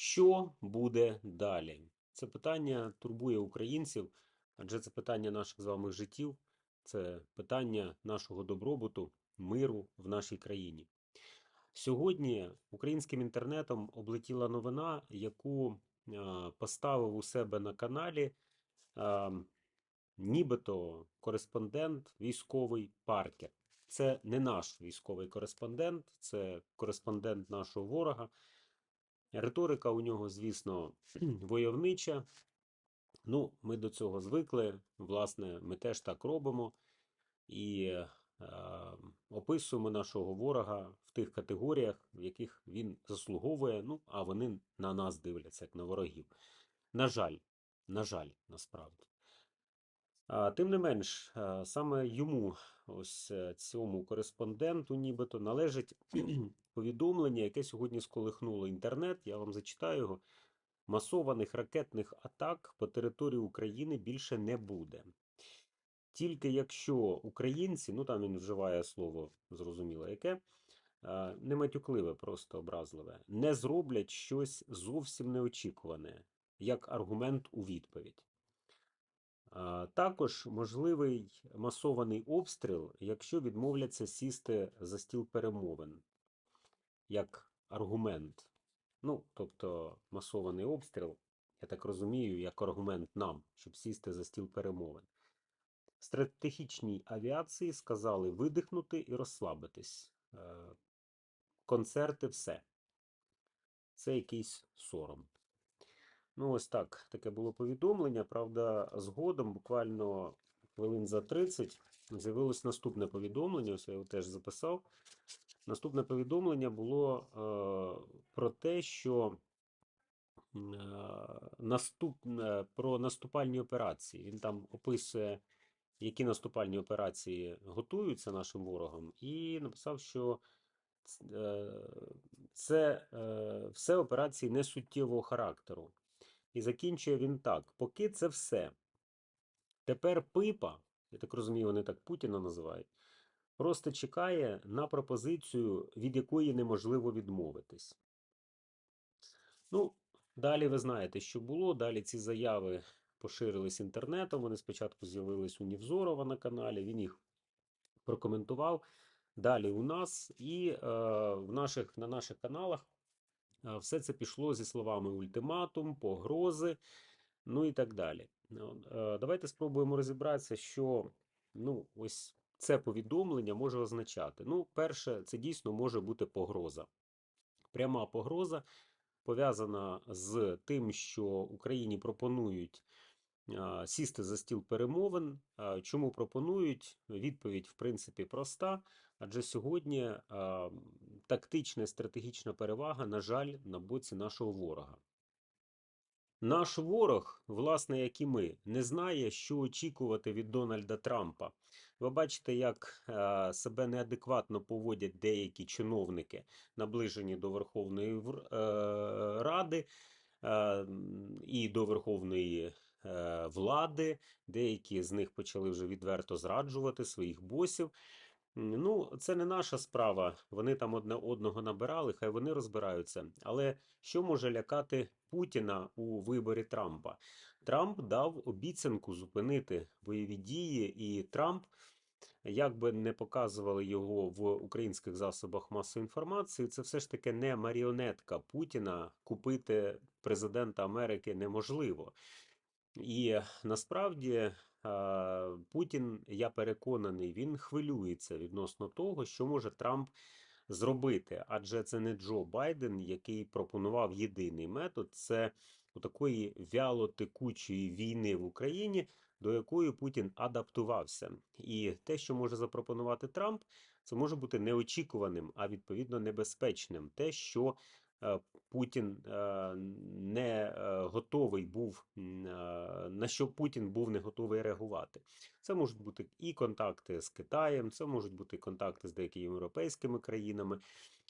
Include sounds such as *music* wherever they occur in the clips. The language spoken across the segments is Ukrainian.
Що буде далі? Це питання турбує українців, адже це питання наших з вами життів, це питання нашого добробуту, миру в нашій країні. Сьогодні українським інтернетом облетіла новина, яку поставив у себе на каналі нібито кореспондент військовий Паркер. Це не наш військовий кореспондент, це кореспондент нашого ворога. Риторика у нього, звісно, *clears throat* войовнича. Ну, ми до цього звикли. Власне, ми теж так робимо. І е, описуємо нашого ворога в тих категоріях, в яких він заслуговує. Ну, а вони на нас дивляться, як на ворогів. На жаль, на жаль, насправді. Тим не менш, саме йому, ось е, цьому кореспонденту, нібито належить *clears throat* повідомлення, яке сьогодні сколихнуло інтернет. Я вам зачитаю його. Масованих ракетних атак по території України більше не буде. Тільки якщо українці, ну там він вживає слово зрозуміло яке, а, не матюкливе, просто образливе, не зроблять щось зовсім неочікуване, як аргумент у відповідь. Також можливий масований обстріл, якщо відмовляться сісти за стіл перемовин, як аргумент. Ну, тобто масований обстріл, я так розумію, як аргумент нам, щоб сісти за стіл перемовин. Стратегічній авіації сказали видихнути і розслабитись. Е, Концерти, все. Це якийсь сором. Ну, ось так. Таке було повідомлення. Правда, згодом, буквально хвилин за 30, з'явилось наступне повідомлення. Ось я його теж записав. Наступне повідомлення було е, про те, що е, наступ, е, про наступальні операції. Він там описує, які наступальні операції готуються нашим ворогам, і написав, що е, це е, все операції несуттєвого характеру. І закінчує він так: поки це все. Тепер пипа, я так розумію, вони так Путіна називають, просто чекає на пропозицію, від якої неможливо відмовитись. Ну, далі ви знаєте, що було. Далі ці заяви поширились інтернетом. Вони спочатку з'явились у Нівзорова на каналі, він їх прокоментував. Далі у нас і е, в наших, на наших каналах все це пішло зі словами ультиматум, погрози, ну і так далі. Ну, е, Давайте спробуємо розібратися, що ну, ось це повідомлення може означати. Ну, перше, це дійсно може бути погроза. Пряма погроза пов'язана з тим, що Україні пропонують сісти за стіл перемовин. Чому пропонують? Відповідь, в принципі, проста. Адже сьогодні а, тактична і стратегічна перевага, на жаль, на боці нашого ворога. Наш ворог, власне, як і ми, не знає, що очікувати від Дональда Трампа. Ви бачите, як е, себе неадекватно поводять деякі чиновники, наближені до Верховної е, Ради е, і до Верховної е, влади. Деякі з них почали вже відверто зраджувати своїх босів. Ну, це не наша справа. Вони там одне одного набирали, хай вони розбираються. Але що може лякати Путіна у виборі Трампа? Трамп дав обіцянку зупинити бойові дії, і Трамп, як би не показували його в українських засобах масової інформації, це все ж таки не маріонетка Путіна. Купити президента Америки неможливо. І насправді Путін, я переконаний, він хвилюється відносно того, що може Трамп зробити. Адже це не Джо Байден, який пропонував єдиний метод це такої вялотекучої війни в Україні, до якої Путін адаптувався. І те, що може запропонувати Трамп, це може бути неочікуваним, а відповідно небезпечним. Те, що е, Путін е, не е, готовий був, е, на що Путін був не готовий реагувати. Це можуть бути і контакти з Китаєм, це можуть бути контакти з деякими європейськими країнами.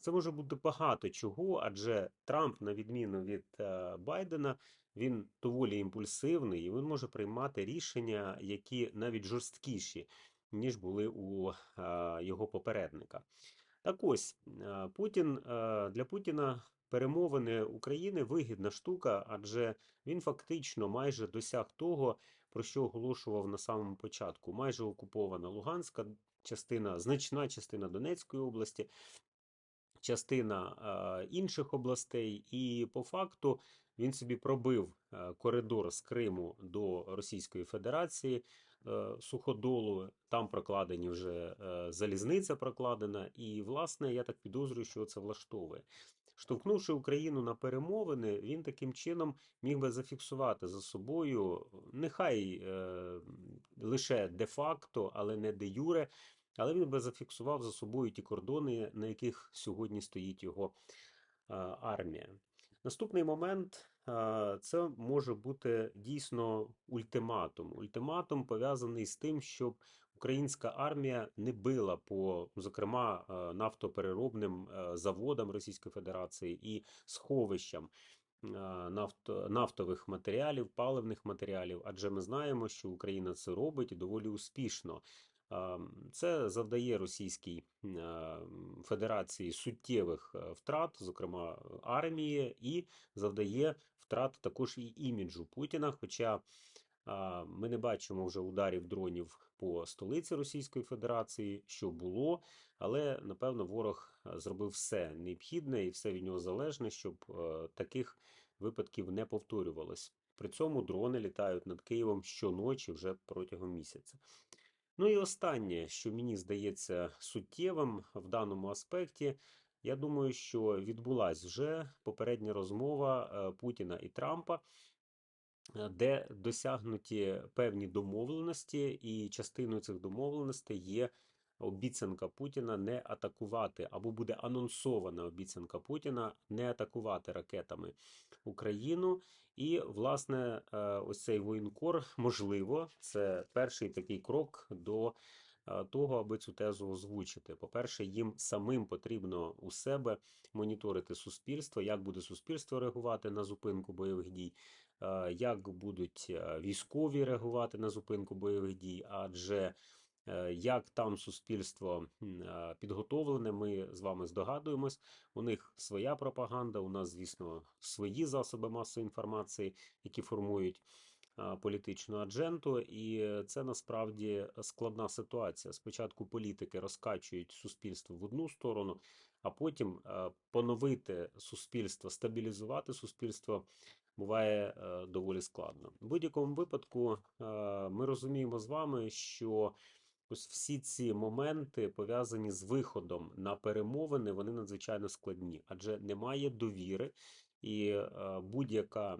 Це може бути багато чого, адже Трамп, на відміну від е, Байдена, він доволі імпульсивний і він може приймати рішення, які навіть жорсткіші, ніж були у е, його попередника. Так ось, е, Путін е, для Путіна перемовини України вигідна штука, адже він фактично майже досяг того, про що оголошував на самому початку. Майже окупована Луганська частина, значна частина Донецької області, частина е, інших областей, і по факту він собі пробив коридор з Криму до Російської Федерації суходолу. Там прокладені вже е, залізниця прокладена, і власне я так підозрюю, що це влаштовує. Штовхнувши Україну на перемовини, він таким чином міг би зафіксувати за собою, нехай е, лише де-факто, але не де-юре, але він би зафіксував за собою ті кордони, на яких сьогодні стоїть його е, армія. Наступний момент е, це може бути дійсно ультиматум. Ультиматум пов'язаний з тим, щоб українська армія не била по, зокрема, е, нафтопереробним е, заводам Російської Федерації і сховищам е, нафто, нафтових матеріалів, паливних матеріалів, адже ми знаємо, що Україна це робить доволі успішно. Це завдає Російській Федерації суттєвих е, втрат, зокрема армії, і завдає втрат також і іміджу Путіна. Хоча ми не бачимо вже ударів дронів по столиці Російської Федерації, що було, але напевно ворог е, зробив все необхідне і все від нього залежне, щоб е, таких випадків не повторювалось. При цьому дрони літають над Києвом щоночі вже протягом місяця. Ну і останнє, що мені здається суттєвим в даному аспекті, я думаю, що відбулась вже попередня розмова е, Путіна і Трампа, е, де досягнуті певні домовленості, і частиною цих домовленостей є обіцянка Путіна не атакувати, або буде анонсована обіцянка Путіна не атакувати ракетами Україну. І, власне, е, ось цей воєнкор, можливо, це перший такий крок до е, того, аби цю тезу озвучити. По-перше, їм самим потрібно у себе моніторити суспільство, як буде суспільство реагувати на зупинку бойових дій, е, як будуть військові реагувати на зупинку бойових дій, адже як там суспільство е, підготовлене, ми з вами здогадуємось. У них своя пропаганда, у нас, звісно, свої засоби масової інформації, які формують е, політичну адженту, і це насправді складна ситуація. Спочатку політики розкачують суспільство в одну сторону, а потім поновити суспільство, стабілізувати суспільство. Буває доволі складно. В будь-якому випадку ми розуміємо з вами, що Ось всі ці моменти пов'язані з виходом на перемовини, вони надзвичайно складні, адже немає довіри, і е, будь-яка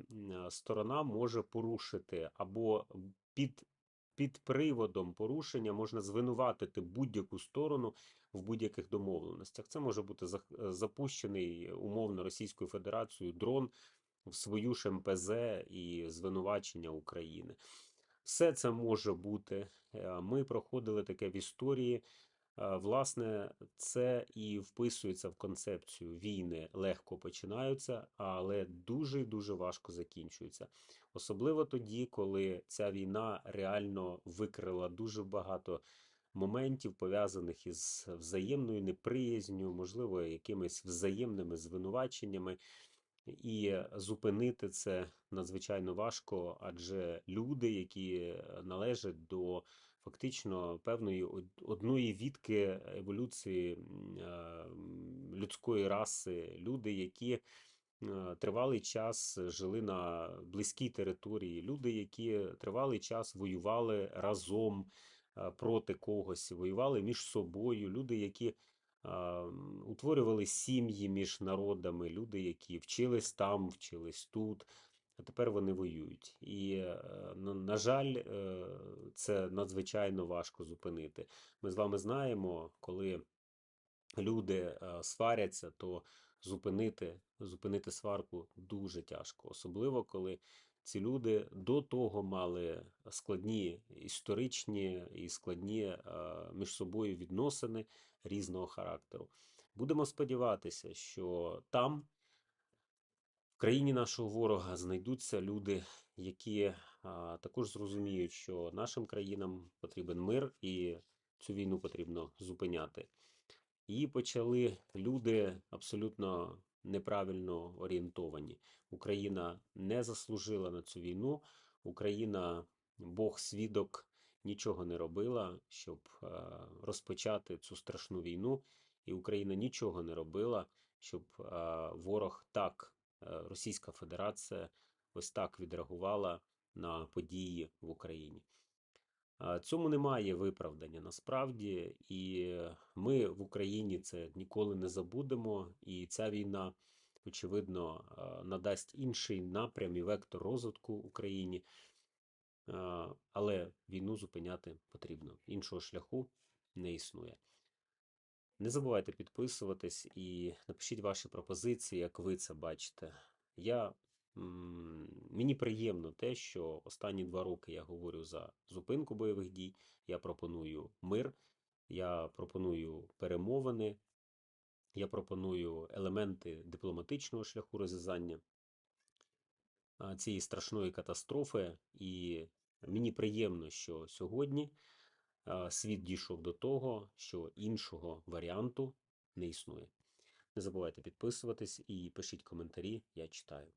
сторона може порушити або під під приводом порушення можна звинуватити будь-яку сторону в будь-яких домовленостях. Це може бути запущений умовно Російською Федерацією дрон в свою ж МПЗ і звинувачення України. Все це може бути. Е, ми проходили таке в історії. Е, власне, це і вписується в концепцію війни легко починаються, але дуже і дуже важко закінчуються. Особливо тоді, коли ця війна реально викрила дуже багато моментів, пов'язаних із взаємною неприязнью, можливо, якимись взаємними звинуваченнями. І зупинити це надзвичайно важко, адже люди, які належать до фактично певної одної відки еволюції людської раси, люди, які тривалий час жили на близькій території, люди, які тривалий час воювали разом проти когось, воювали між собою, люди, які утворювали сім'ї між народами, люди, які вчились там, вчились тут, а тепер вони воюють. І, е, на жаль, е, це надзвичайно важко зупинити. Ми з вами знаємо, коли люди е, сваряться, то зупинити, зупинити сварку дуже тяжко, особливо коли. Ці люди до того мали складні історичні і складні між собою відносини різного характеру. Будемо сподіватися, що там, в країні нашого ворога, знайдуться люди, які а, також зрозуміють, що нашим країнам потрібен мир і цю війну потрібно зупиняти. Її почали люди абсолютно неправильно орієнтовані. Україна не заслужила на цю війну. Україна, Бог свідок, нічого не робила, щоб е, розпочати цю страшну війну. І Україна нічого не робила, щоб е, ворог так, е, Російська Федерація, ось так відреагувала на події в Україні. Цьому немає виправдання насправді, і ми в Україні це ніколи не забудемо. І ця війна, очевидно, надасть інший напрям і вектор розвитку Україні. Але війну зупиняти потрібно. Іншого шляху не існує. Не забувайте підписуватись і напишіть ваші пропозиції, як ви це бачите. Я, мені приємно те, що останні два роки я говорю за зупинку бойових дій. Я пропоную мир, я пропоную перемовини, я пропоную елементи дипломатичного шляху розв'язання цієї страшної катастрофи. І мені приємно, що сьогодні світ дійшов до того, що іншого варіанту не існує. Не забувайте підписуватись і пишіть коментарі, я читаю.